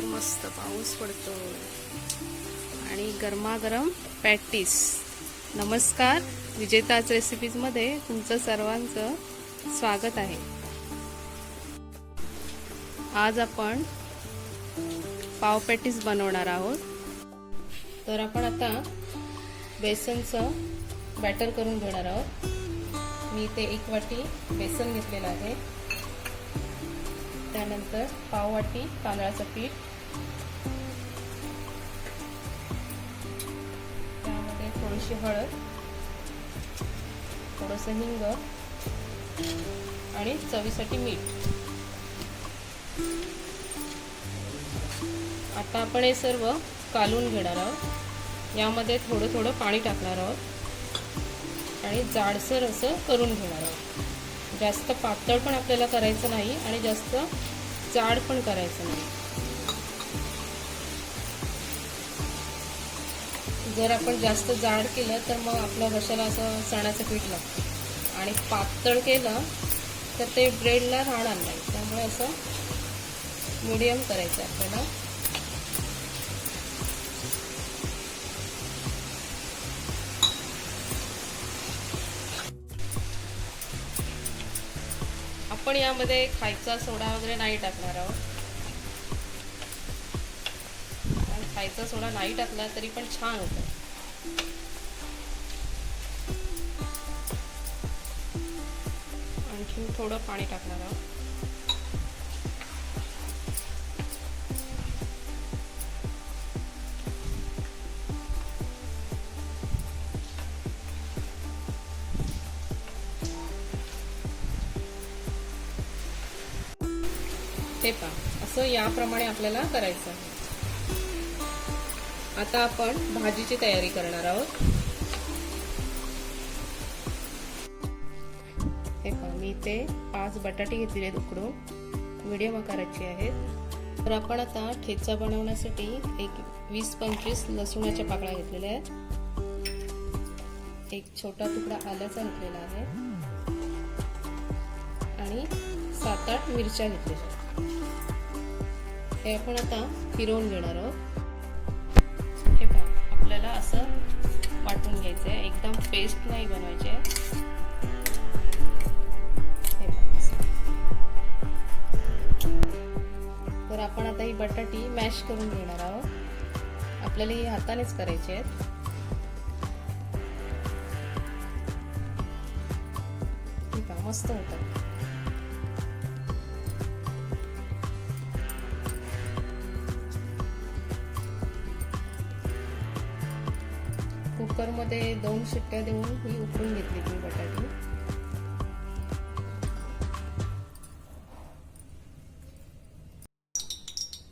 बाहेर मस्त पाऊस पडतो. आणि गरमागरम पॅटीस. नमस्कार विजेताज रेसिपीजमध्ये तुमचं सर्वांचं स्वागत आहे. आज आपण पाव पॅटीस बनवणार आहोत. तर आपण आता बेसनचं बॅटर करून घेणार आहोत. मी ते एक वाटी बेसन घेतलेलं आहे. त्यानंतर पाव वाटी तांदळाचं पीठ. त्यामध्ये थोडीशी हळद थोडंसं हिंग आणि चवीसाठी मीठ. आता आपण हे सर्व कालून घेणार आहोत. यामध्ये थोडं थोडं पाणी टाकणार आहोत. आणि जाडसर असं करून घेणार आहोत. जास्त पातळ पण आपल्याला करायचं नाही आणि जास्त जाड पण करायचं नाही. जर आपण जास्त जाड केलं तर मग आपल्या घशाला असं चण्याचं पीठ लागतं. आणि पातळ केलं तर ते ब्रेडला राहणार नाही. त्यामुळे असं मिडियम करायचं आपल्याला. आपण यामध्ये खायचा सोडा वगैरे नाही टाकणार आहोत. खायचा सोडा नाही टाकला तरी पण छान होतं. आणखी थोडं पाणी टाकणार आहोत. हे पहा असं याप्रमाणे आपल्याला करायचं आहे. आता आपण भाजीची तयारी करणार आहोत. हे पहा मी इथे पाच बटाटे घेतलेले उकडून. मिडियम आकाराचे आहेत. तर आपण आता ठेचा बनवण्यासाठी एक वीस पंचवीस लसूणाच्या पाकळ्या घेतलेल्या आहेत. एक छोटा तुकडा आल्याचा घेतलेला आहे. आणि सात आठ मिरच्या घेतलेल्या हे आपण आता फिरवून घेणार आहोत. आपल्याला असं वाटून घ्यायचं आहे एकदम पेस्ट नाही बनवायचे. तर आपण आता ही बटाटी मॅश करून घेणार आहोत. आपल्याला ही हातानेच करायची आहेत. ठीक आहे मस्त होतं कुकरमध्ये दोन शिट्ट्या देऊन ही उकडून घेतली मी बटाटी.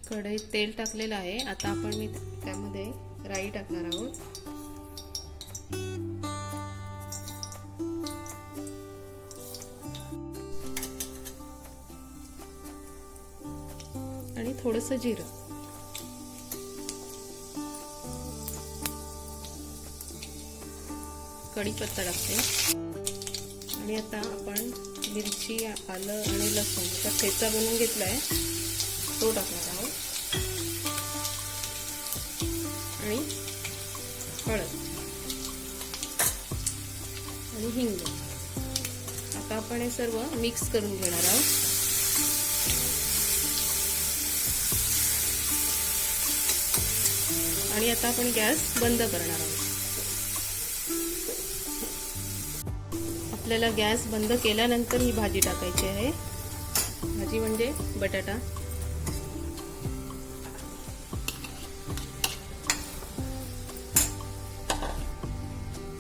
कढईत तेल टाकलेलं आहे. आता आपण मी त्यामध्ये राई टाकणार आहोत. आणि थोडस जिरं. कढीपत्ता टाकते. आणि आता आपण मिरची आलं आणि लसूण त्याचा ठेचा बनवून घेतला आहे तो टाकणार आहोत. आणि हळद. आणि हिंग. आता आपण हे सर्व मिक्स करून घेणार आहोत. आणि आता आपण गॅस बंद करणार आहोत. आपल्याला गॅस बंद केल्यानंतर ही भाजी टाकायची आहे. भाजी म्हणजे बटाटा.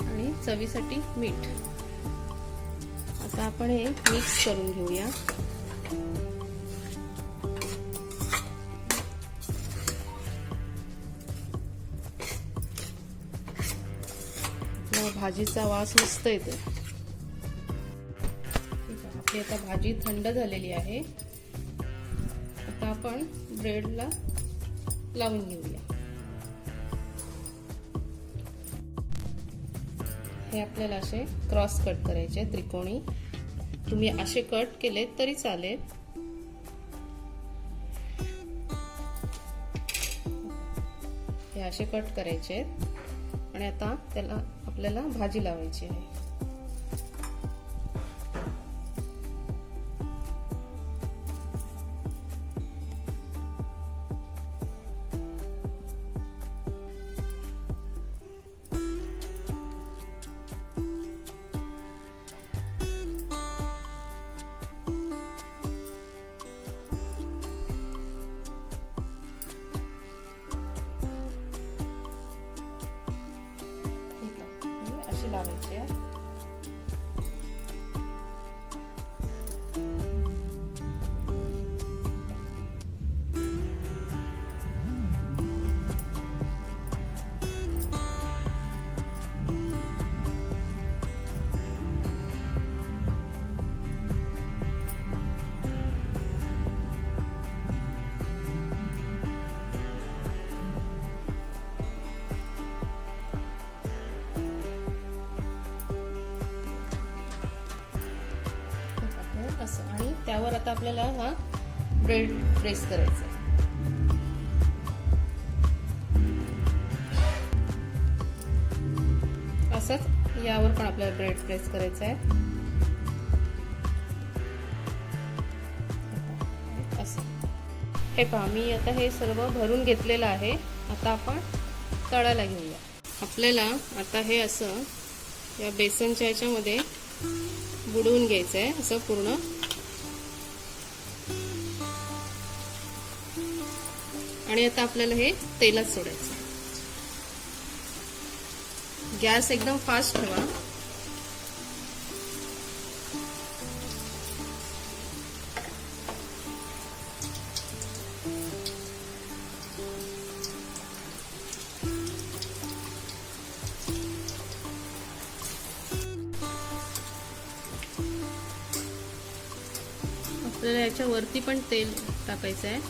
आणि चवीसाठी मीठ. आता आपण हे मिक्स करून घेऊया. भाजीचा वास मस्त येतो आपली आता भाजी थंड झालेली आहे. आता आपण ब्रेडला लावून घेऊया. हे आपल्याला असे क्रॉस कट करायचे त्रिकोणी. तुम्ही असे कट केले तरी चालेल. हे असे कट करायचे आहेत. आणि आता त्याला आपल्याला भाजी लावायची आहे. असं. आणि त्यावर आता आपल्याला हा ब्रेड प्रेस करायचा आहे. असंच यावर पण आपल्याला ब्रेड प्रेस करायचा आहे. असं. हे पहा मी आता हे सर्व भरून घेतलेलं आहे. आता आपण तळायला घेऊया. आपल्याला आता हे असं या बेसनच्या ह्याच्यामध्ये बुडवून घ्यायचं आहे. असं पूर्ण आणि आता आपल्याला हे तेलात सोडायचं गॅस एकदम फास्ट ठेवा. आपल्याला याच्या वरती पण तेल टाकायचं आहे.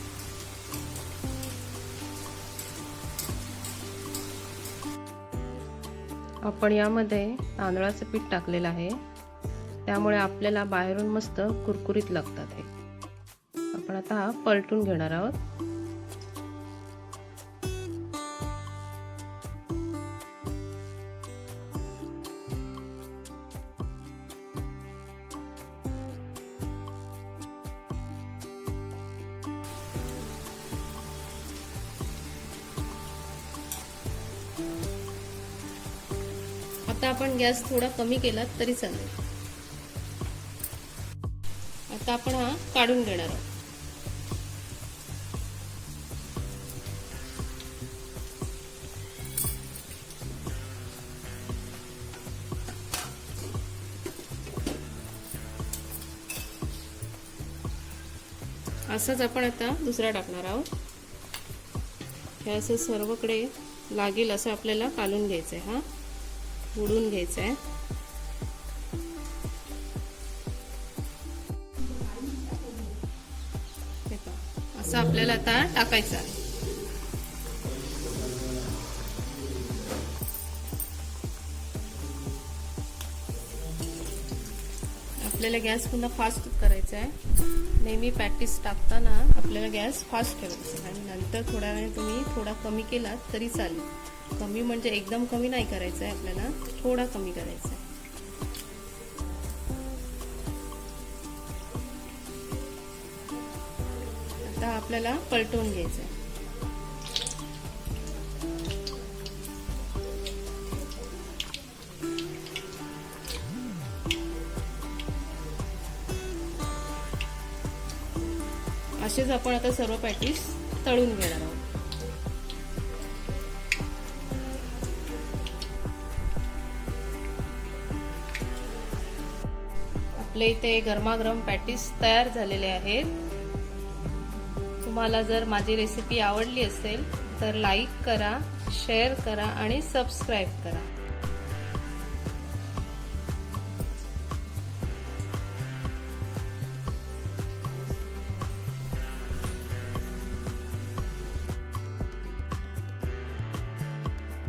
आपण यामध्ये तांदळाचं पीठ टाकलेलं आहे. त्यामुळे आपल्याला बाहेरून मस्त कुरकुरीत लागतात हे. आपण आता हा पलटून घेणार आहोत. आता आपण गॅस थोडा कमी केला तरी चालेल. आता आपण हा काढून घेणार आहोत. असंच आपण आता दुसरा टाकणार आहोत. हे असं सर्वकडे लागेल असं आपल्याला काढून घ्यायचं आहे हा. उडून घ्यायचं आहे असं आपल्याला आता टाकायचं आहे. आपल्याला गॅस पुन्हा फास्ट करायचा आहे नेहमी प्रॅक्टिस टाकताना आपल्याला गॅस फास्ट ठेवायचा आणि नंतर थोड्या वेळ तुम्ही थोडा कमी केला तरी चालेल. कमी म्हणजे एकदम कमी नाही करायचं आहे आपल्याला थोडा कमी करायचा आहे. आता आपल्याला पलटवून घ्यायचं आहे. असेच आपण आता सर्व पॅटीस तळून घेणार आहोत. आपले इथे गरमागरम पॅटीस तयार झालेले आहेत. तुम्हाला जर माझी रेसिपी आवडली असेल तर लाईक करा शेअर करा आणि सबस्क्राईब करा.